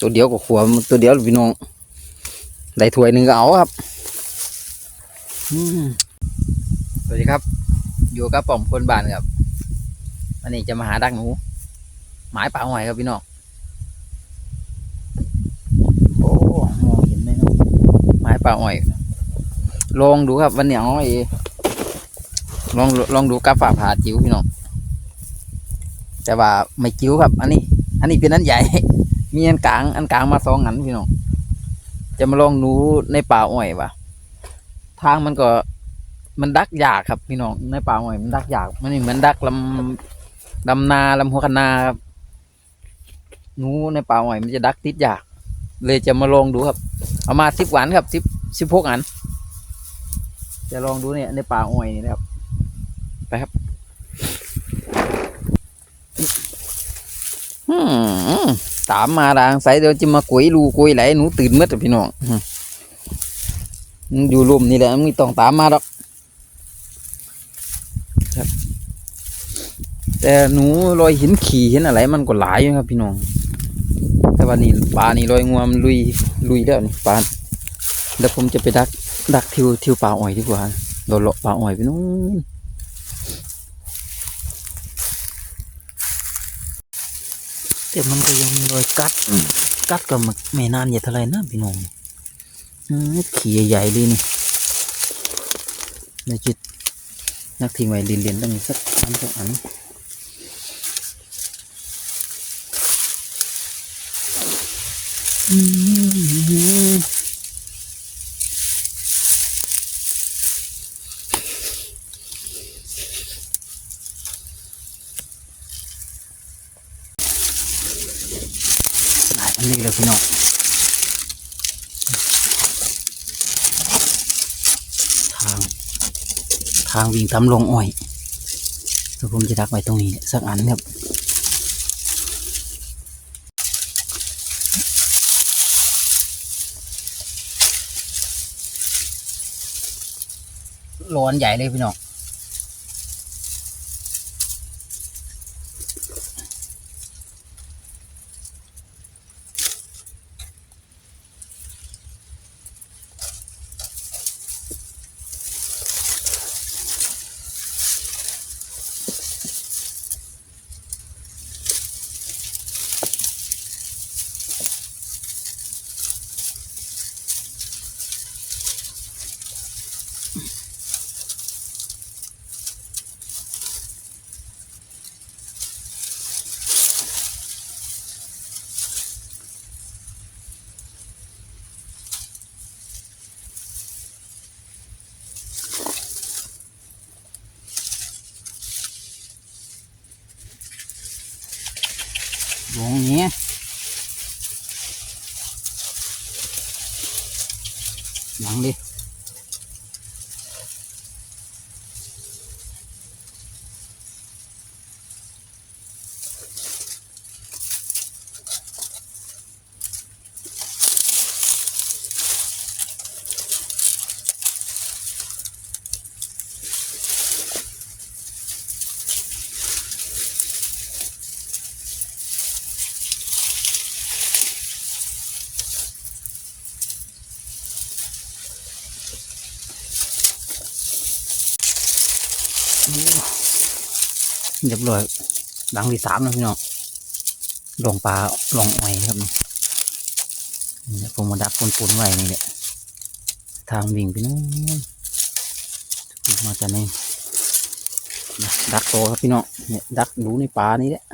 ตัวเดียวก็ขวมตัวเดียวพี่น้องได้ถ้วยหนึ่งก็เอาครับอืมสวัสดีครับ อยู่กับป่อมคนบ้านครับวันนี้จะมาหาดักหนู หมายป่าหอยครับพี่น้องโอ้มองเห็นไหมเนาะหมายป่าหอยลองดูครับวันนี้เอาไอ้ลองลองดูกับฝ่าผ่าจิ๋วพี่น้องแต่ว่าไม่จิ๋วครับ อันนี้ อันนี้เป็นอันใหญ่ มีอันกลางอันกลางมาสองอันพี่น้องจะมาลองดูในป่าอ้อยว่ะทางมันก็มันดักยากครับพี่น้องในป่าอ้อยมันดักยากมันเหมือนดักลำลำนาลำหัวคนาครับหนูในป่าอ้อยมันจะดักติดยาก เลยจะมาลองดูครับ เอามาสิบวันครับสิบสิบหกอัน จะลองดูเนี่ยในป่าอ้อยนี่นะครับไปครับอืม ตามมาดางใสเดี๋ยวจะมากุยรูกุยไหลหนูตื่นมืดอะพี่น้องอยู่รุมนี่แหละไม่ต้องตามมาหรอกครับ แต่หนูลอยหินขี่เห็นอะไรมันก็หลายอยู่ครับพี่น้อง แต่ว่านี่ปลานี่ลอยงวมลุยลุยแล้วนี่ปลาเดี๋ยวผมจะไปดักดักทิวทิวปลาอ้อยดีกว่าโดนเลาะปลาอ้อยไปนู้น แต่มันก็ยังมีรอยกัดกัดก็ไม่ไม่นานอย่าเท่าไรนะพี่น้องอืมขี่ใหญ่ๆเลยนี่เดี๋ยวจิตนักทิ้งไว้เรียนๆตั้งนี้สักอันสองอันอืม ได้อันนี้เลย พี่น้องทาง ทางวิ่งทำลงอ้อยเดี๋ยวผมจะดักไว้ตรงนี้สักอันครับร้อนใหญ่เลยพี่น้อง เรียบร้อยหลังที่สามนะพี่น้องลงปลาลงอ้อยครับนี่นี่แหละผมมาดักปนๆไว้นี่แหละทางวิ่งไปนู้นมาจากนี่ดักโตครับพี่น้องเนี่ยดักดูในปลานี่แหละ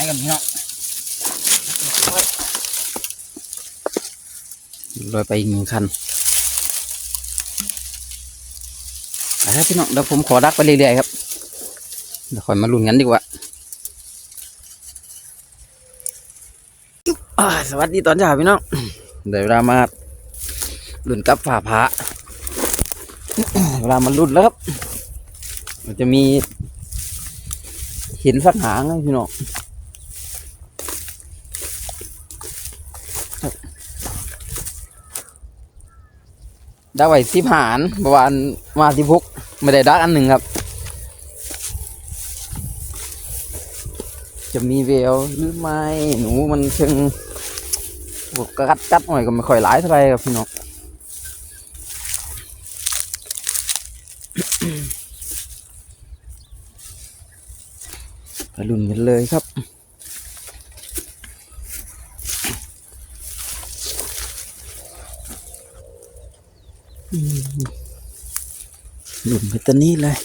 อ กันพี่น้อง ลอยไปอีกหนึ่งคันไปครับพี่น้องเดี๋ยวผมขอดักไปเรื่อยๆครับเดี๋ยวคอยมาลุ้นกันดีกว่าสวัสดีตอนเช้าพี่น้องเดี๋ยวเวลามาลุ้นกับฝ่าพระเวลามาลุ้นแล้วครับ มันจะมีห็นสักหางพี่น้อง ได้ไว้สิบหารเมื่อวานมาสิบหกไม่ได้ดักอันหนึ่งครับ จะมีแววหรือไม่หนูมันเชิงวกกัดกัดหน่อยก็ไม่ค่อยหลายเท่าไรครับพี่น้องไปลุ้นกันเลยครับ อืมลุ้นไปตัวนี้เลย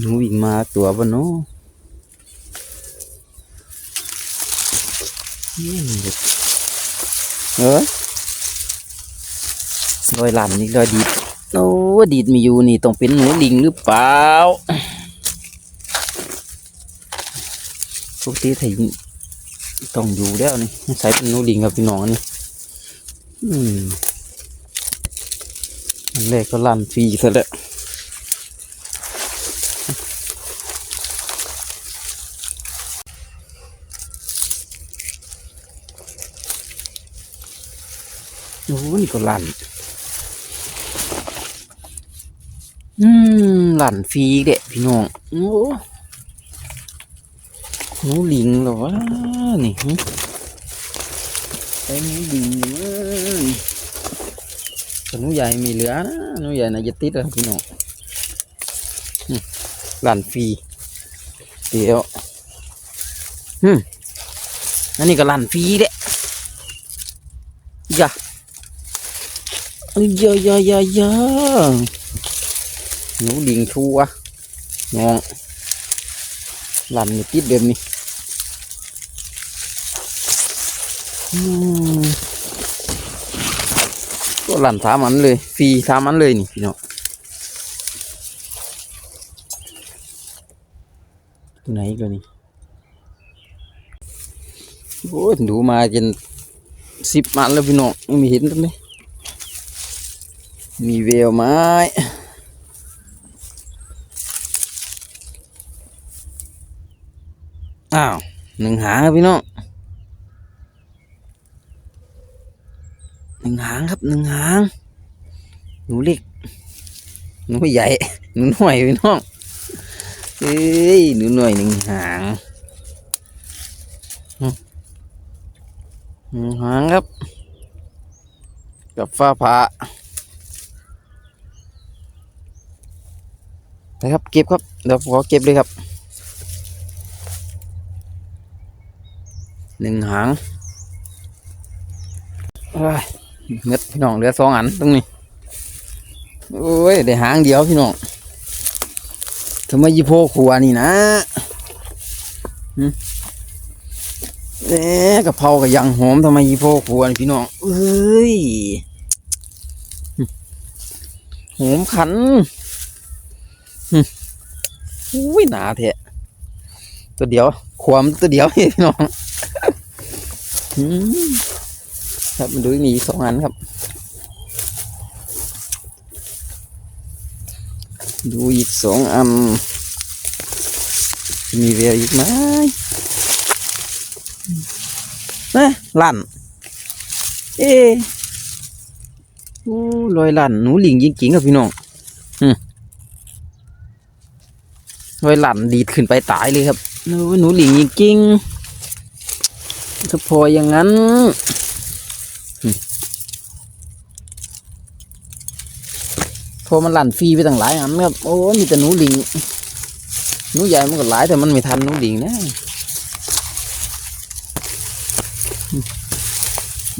หนูวิ่งมาตัวบนโน้นเอ้ยรอยหลันนี่รอยดีดโอ้ดีดมีอยู่นี่ต้องเป็นหนูลิงหรือเปล่าปกติถ้า ต้องอยู่แล้วนี่ใช้เป็นนูลิงครับพี่น้องอันนี่อืมอันแรกก็ลั่นฟรีซะแล้วโอ้นี่ก็ลั่นอืมลั่นฟรีเด็พี่น้องโอ้ หนูลิงเหรอวะนี่หึไอ้หนูลิงอยู่เว้ยแต่หนูใหญ่มีเหลือนะหนูใหญ่น่าจะติดแล้วพี่น้องอืมหลันฟรีเดี๋ยวอืมอันนี้ก็หลันฟรีเด็อย่าเอ้ยอย่าอย่าอย่าอย่าหนูดิ่งชัวน้องหลันนี่ติดเดิมนี่ อืมก็หลันสามอันเลยฟรีสามอันเลยนี่พี่น้องตัวไหนกันนี่โอ้ยดูมาจนสิบมันแล้วพี่น้องไม่มีเห็นตรงนี้มีแววไหมอ้าวหนึ่งหางพี่น้อง หนึ่งหางครับหนึ่งหาง หนูเล็ก หนูใหญ่ หนูหน่อยพี่น้องเอ้ยหนูหน่อยหนึ่งหางหนึ่งหางครับ กับฟ้าผ่าไปครับเก็บครับเดี๋ยวผมขอเก็บเลยครับหนึ่งหาง เอ้ยเม็ดพี่น้องเหลือสองอันตรงนี้โอ้ยได้หางเดียวพี่น้องทำไมยี่โพขวานี่นะหึเอ๊ะกะเพรากับยังหอมทำไมยี่โพขวานพี่น้องเอ้ยหอมขันอุ้ยหนาเทะตัวเดียว ความตัวเดียวพี่น้องอืม ครับมันดูอีกมีสองอันครับ ดูอีกสองอันมีเวลอีกไหมนะลั่น เอ๊ะโอ้ลอยลั่นหนูหลิงจริงๆครับพี่น้องอืมลอยลั่นดีดขึ้นไปตายเลยครับโอ้หนูหลิงจริงๆถ้าพออย่างนั้นอืม พอมันหลั่นฟรีไปตั้งหลายอันครับโอ้มีแต่หนูลิงหนูใหญ่มันก็หลายแต่มันไม่ทันหนูลิงนะ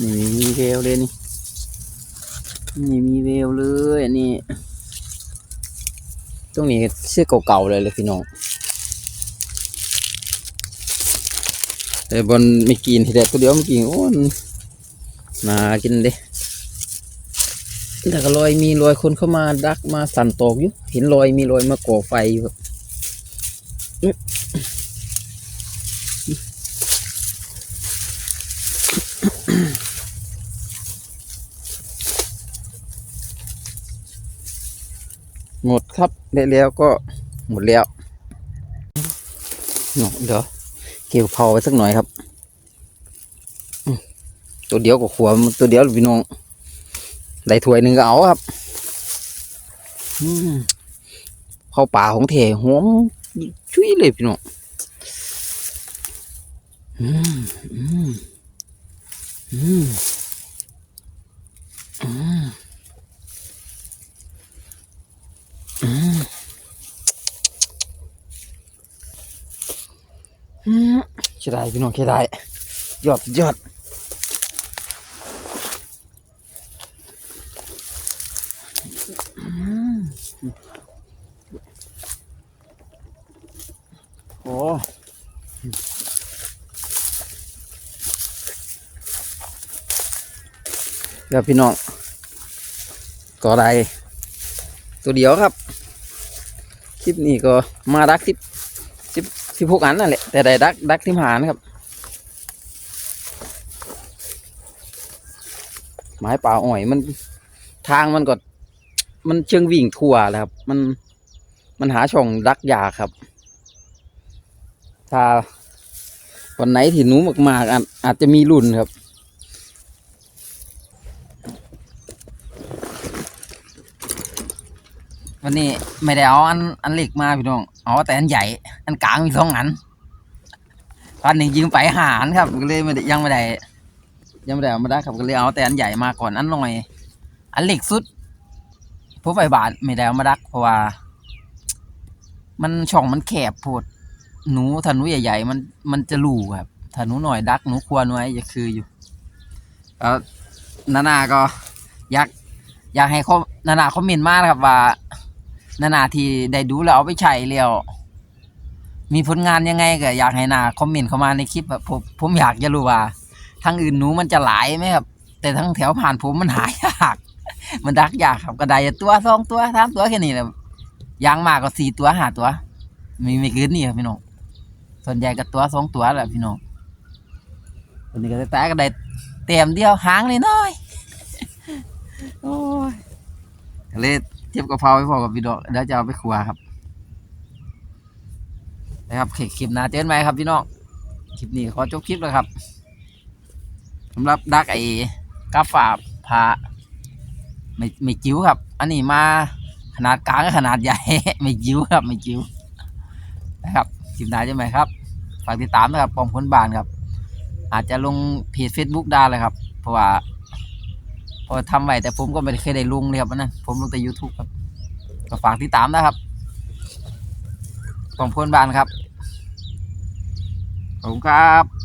นี่มีเวลเลยนี่นี่มีเวลเลยอันนี้ตรงนี้เสื้อเก่าๆเลยเลยพี่น้องแต่บนไม่กินทีเดียวตัวเดียวไม่กินโอ้ยน่ากินเด้ แต่ก็ลอยมีรอยคนเข้ามาดักมาสั่นตอกอยู่เห็นรอยมีรอยมาก่อไฟอยู่ครับหมดครับได้แล้วก็หมดแล้วเนาะเดี๋ยวเกี่ยวเผาไว้สักหน่อยครับ ตัวเดียวก็ขวมตัวเดียวพี่น้อง ได้ถ้วยหนึ่งก็เอาครับอืมเข้าป่าของเถหอมชุยเลยพี่น้องอืมอืมอืมอืมอืมอืมใช่ได้พี่น้องใช่ได้ยอดยอด เดี๋ยวพี่น้องก็ได้ตัวเดียวครับ คลิปนี้ก็มาดักสิบสิบสิบหกอันนั่นแหละ แต่ได้ดักดักทิมหานครับ ไม้ป่าอ่อยมันทางมันก็มันเชิงวิ่งทั่วแหละครับ มันมันหาช่องดักยาครับ ถ้าวันไหนที่หนูมากๆอาจอาจจะมีรุ่นครับ วันนี้ไม่ได้เอาอันอันเล็กมาพี่น้องเอาแต่อันใหญ่ อันกลางมีสองอันวันหนึ่งยิงไปหาอันครับก็เลยไม่ได้ยังไม่ได้ยังไม่ได้เอามาได้ครับก็เลยเอาแต่อันใหญ่มาก่อนอันหน่อย อันเล็กสุดพวกไฟบาทไม่ได้เอามาดักเพราะว่า มันช่องมันแคบโพดหนูถ้าหนูใหญ่ ๆ มันมันจะรูครับถ้าหนูหน่อยดักหนูควรไว้จะคืออยู่แล้วนานาก็อยากอยากให้เขานานาคอมเมนมานะครับว่า นานาที่ได้ดูแล้วเอาไปใช้แล้ว มีผลงานยังไงก็อยากให้นาคอมเมนต์เข้ามาในคลิปแบบผมผมอยากจะรู้ว่าทางอื่นหนูมันจะหลายไหมครับ แต่ทั้งแถวผ่านผมมันหายากมันดักยากครับก็ได้ตัวสองตัวสามตัวแค่นี้แหละยางมากก็สี่ตัวห้าตัว มีไม่เกินนี่ครับพี่น้องส่วนใหญ่ก็ตัวสองตัวแหละพี่น้องตัวนี้ก็แต่ก็ได้เต็มเดียวหางเลยน้อยโอ้ยก็เลย เทียบกะเพราไปพอกับพี่น้องเดี๋ยวจะเอาไปครัวครับนะครับคลิปหน้าเจอกันไหมครับพี่น้องคลิปนี้ขอจบคลิปแล้วครับสำหรับดักไอ้กาฝาพาไม่ไม่จิ๋วครับ อันนี้มาขนาดกลางกับขนาดใหญ่ ไม่จิ๋วครับ ไม่จิ๋วนะครับคลิปหน้าเจอกันไหมครับฝากติดตามนะครับปอมคนบานครับ อาจจะลงเพจ Facebook ได้เลยครับ เพราะว่า พอทำไว้แต่ผมก็ไม่เคยได้ลงเลยครับนนั้นผมลงแต่ YouTube ครับก็ฝากติดตามนะครับขอมคนบานครับขอบคุณครับ